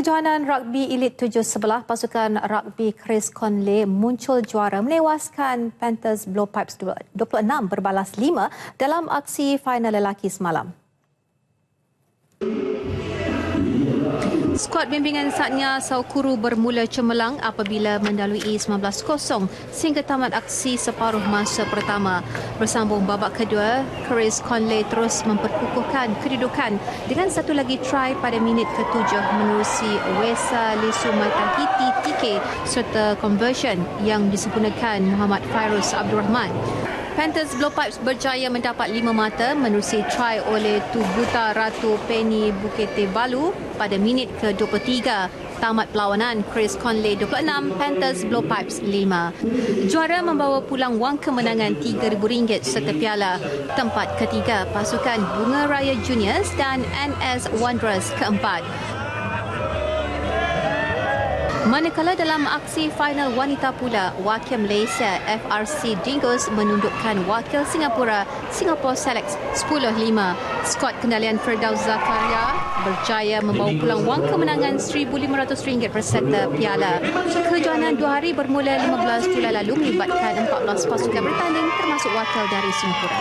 Kejohanan Rugby Elite 7 sebelah pasukan rugby Chris Conley muncul juara menewaskan Panthers Blowpipes 26 berbalas 5 dalam aksi final lelaki semalam. Skuad bimbingan Satnya Saukuru bermula cemerlang apabila mendalui 19-0 sehingga tamat aksi separuh masa pertama. Bersambung babak kedua, Chris Conley terus memperkukuhkan kedudukan dengan satu lagi try pada minit ketujuh menerusi Wesa Lisu Matahiti TK serta conversion yang disempurnakan Muhammad Fairuz Abdul Rahman. Panthers Blowpipes berjaya mendapat lima mata menerusi try oleh Tubuta Ratu Penny Bukete Balu pada minit ke-23. Tamat perlawanan Chris Conley 26, Panthers Blowpipes 5. Juara membawa pulang wang kemenangan RM3,000 serta piala. Tempat ketiga pasukan Bunga Raya Juniors dan NS Wanderers keempat. Manakala dalam aksi final wanita pula, wakil Malaysia FRC Dingoes menundukkan wakil Singapura Singapore Selects 10-5. Skuad kendalian Firdaus Zakaria berjaya membawa pulang wang kemenangan RM1,500 berserta piala. Kejohanan dua hari bermula 15 Julai lalu melibatkan 14 pasukan bertanding termasuk wakil dari Singapura.